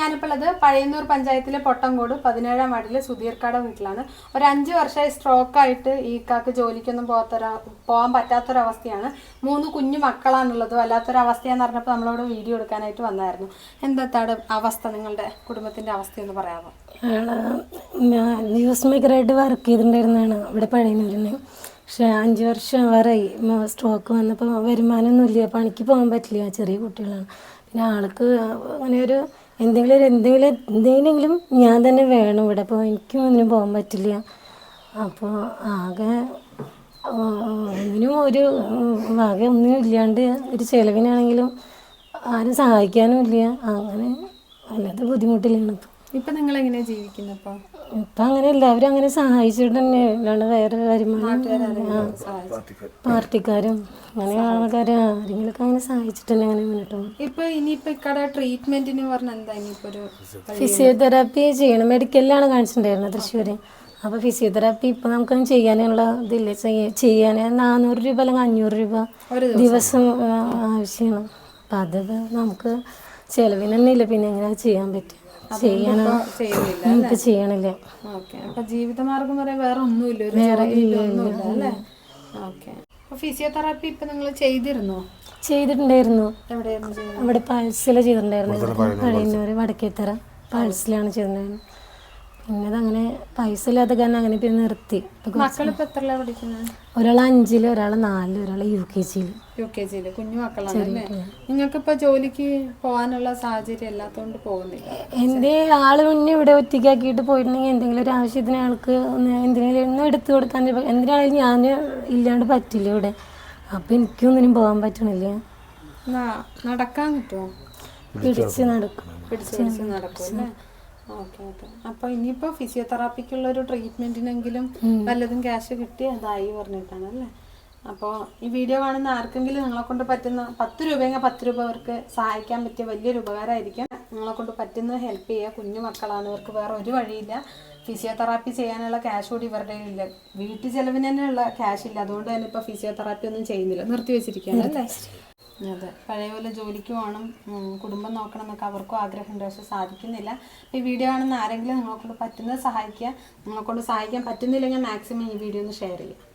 ഞാനിപ്പോൾ ഉള്ളത് പഴയന്നൂർ പഞ്ചായത്തിലെ പൊട്ടങ്കോട് പതിനേഴാം വാർഡിലെ സുധീർക്കാട വീട്ടിലാണ്. ഒരു അഞ്ച് വർഷമായി സ്ട്രോക്ക് ആയിട്ട് ഈ കാക്ക് ജോലിക്കൊന്നും പോകാത്തൊര പോകാൻ പറ്റാത്തൊരവസ്ഥയാണ്. മൂന്ന് കുഞ്ഞു മക്കളാണുള്ളത്. വല്ലാത്തൊരവസ്ഥയാന്ന് പറഞ്ഞപ്പോൾ നമ്മളോട് വീഡിയോ എടുക്കാനായിട്ട് വന്നായിരുന്നു. എന്താ അവസ്ഥ നിങ്ങളുടെ കുടുംബത്തിന്റെ അവസ്ഥ എന്ന് പറയാമോ ന്യൂസ് മേക്കറായിട്ട് വർക്ക് ചെയ്തിട്ടുണ്ടായിരുന്നതാണ് ഇവിടെ പഴയന്നൂരിന്. പക്ഷെ അഞ്ച് വർഷം വരെ സ്ട്രോക്ക് വന്നപ്പോൾ വരുമാനമൊന്നുമില്ല. പണിക്ക് പോകാൻ പറ്റില്ല. ചെറിയ കുട്ടികളാണ്. പിന്നെ ആൾക്ക് അങ്ങനെ ഒരു എന്തെങ്കിലും ഒരു എന്തെങ്കിലും എന്തെങ്കിലും ഞാൻ തന്നെ വേണം ഇവിടെ. അപ്പോൾ എനിക്കും ഒന്നിനും പോകാൻ പറ്റില്ല. അപ്പോൾ ആകെ ഒന്നിനും ഒരു ആകെ ഒന്നും ഇല്ലാണ്ട് ഒരു ചിലവിനാണെങ്കിലും ആരും സഹായിക്കാനും ഇല്ല. അങ്ങനെ വല്ലാത്ത ബുദ്ധിമുട്ടിലാണ് ഇപ്പോൾ ഇപ്പം നിങ്ങൾ എങ്ങനെയാണ് ജീവിക്കുന്നത് ഇപ്പോൾ ഇപ്പം അങ്ങനെ എല്ലാവരും അങ്ങനെ സഹായിച്ചിട്ട് തന്നെ. അല്ലാണ്ട് വേറെ വരുമാനം പാർട്ടിക്കാരും അങ്ങനെ ആൾക്കാർ ആരെങ്കിലുമൊക്കെ അങ്ങനെ സഹായിച്ചിട്ട് തന്നെ അങ്ങനെ മുന്നോട്ട് പോകും ഇപ്പൊ ഇനിയിപ്പോ ഇക്കടെ ട്രീറ്റ്മെന്റിന് പറഞ്ഞ എന്താ ഇനിയിപ്പോ ഒരു ഫിസിയോതെറാപ്പി ചെയ്യണം. മെഡിക്കലിലാണ് കാണിച്ചിട്ടുണ്ടായിരുന്നത് തൃശ്ശൂര്. അപ്പോൾ ഫിസിയോതെറാപ്പി ഇപ്പൊ നമുക്ക് ചെയ്യാനുള്ള ഇതില്ല? ചെയ്യ- ചെയ്യാൻ നാനൂറ് രൂപ അല്ലെങ്കിൽ അഞ്ഞൂറ് രൂപ ദിവസം. ആവശ്യമാണ്. അപ്പം അത് നമുക്ക് ചിലവിന് ഇല്ല പിന്നെ എങ്ങനെ ചെയ്യാൻ പറ്റും? ഇപ്പൊ ചെയ്യണില്ല ജീവിതമാർഗം പറയാൻ വേറെ ഒന്നുമില്ല. ഒരു ഇല്ല ഒന്നുമില്ല ഫിസിയോതെറാപ്പി ഇപ്പൊ നിങ്ങൾ ചെയ്തിരുന്നോ? ചെയ്തിട്ടുണ്ടായിരുന്നു. എവിടെയായിരുന്നു ചെയ്യുന്നത് അവിടെ പൾസിൽ ചെയ്തിട്ടുണ്ടായിരുന്നു. കഴിയുന്നവര് വടക്കേത്തറ പൾസിലാണ് ചെയ്തിട്ടുണ്ടായിരുന്നത്. പിന്നെ അങ്ങനെ പൈസ ഇല്ലാത്ത കാരണം അങ്ങനെ പിന്നെ നിർത്തി. ഒരാൾ അഞ്ചിൽ ഒരാൾ നാലിൽ ഒരാൾ യു കെ ജിയിൽ. യു കെ ജിയിൽ. കുഞ്ഞു മക്കളാണ് നിങ്ങൾക്കിപ്പോ ജോലിക്ക് പോകാനുള്ള സാഹചര്യം അല്ലാത്തോണ്ട് പോകുന്നില്ല. എന്റെ ആൾ മുന്നേ ഇവിടെ ഒറ്റയ്ക്കാക്കിയിട്ട് പോയിട്ടുണ്ടെങ്കിൽ എന്തെങ്കിലും ഒരു ആവശ്യത്തിന് ആൾക്ക് എന്തിനും ഒന്ന് എടുത്തു കൊടുക്കാൻ എന്തിനാണെങ്കിലും ഞാൻ ഇല്ലാണ്ട് പറ്റില്ല ഇവിടെ. അപ്പൊ എനിക്കൊന്നിനും പോകാൻ പറ്റണില്ല. നടക്കാൻ പറ്റുമോ പിടിച്ച് നടക്കും. പിടിച്ച് നടക്കും ഓക്കെ ഓക്കെ. അപ്പൊ ഇനിയിപ്പോ ഫിസിയോതെറാപ്പിക്കുള്ള ഒരു ട്രീറ്റ്മെന്റിനെങ്കിലും വല്ലതും ക്യാഷ് കിട്ടി അതായി പറഞ്ഞിട്ടാണ് അല്ലേ? അപ്പോൾ ഈ വീഡിയോ കാണുന്ന ആർക്കെങ്കിലും നിങ്ങളെ കൊണ്ട് പറ്റുന്ന പത്ത് രൂപയെങ്കിൽ പത്ത് രൂപ അവർക്ക് സഹായിക്കാൻ പറ്റിയ വലിയൊരു ഉപകാരമായിരിക്കും. നിങ്ങളെ കൊണ്ട് പറ്റുന്ന ഹെൽപ്പ് ചെയ്യുക കുഞ്ഞു മക്കളാണ് ഇവർക്ക് വേറെ ഒരു വഴിയില്ല. ഫിസിയോതെറാപ്പി ചെയ്യാനുള്ള ക്യാഷ് കൂടി ഇവരുടെ ഇല്ല വീട്ടു ചെലവിന് തന്നെയുള്ള ക്യാഷ് ഇല്ല. അതുകൊണ്ട് തന്നെ ഇപ്പോൾ ഫിസിയോതെറാപ്പി ഒന്നും ചെയ്യുന്നില്ല. നിർത്തി വെച്ചിരിക്കുകയാണ്. അല്ലേ അതെ. പഴയ പോലെ ജോലിക്ക് പോകണം കുടുംബം നോക്കണം എന്നൊക്കെ അവർക്കും ആഗ്രഹമുണ്ട്. പക്ഷെ സാധിക്കുന്നില്ല. ഈ വീഡിയോ കാണുന്ന ആരെങ്കിലും നിങ്ങളെക്കൊണ്ട് പറ്റുന്നത് സഹായിക്കുക. നിങ്ങളെക്കൊണ്ട് സഹായിക്കാൻ പറ്റുന്നില്ലെങ്കിൽ മാക്സിമം ഈ വീഡിയോ ഒന്ന് ഷെയർ ചെയ്യുക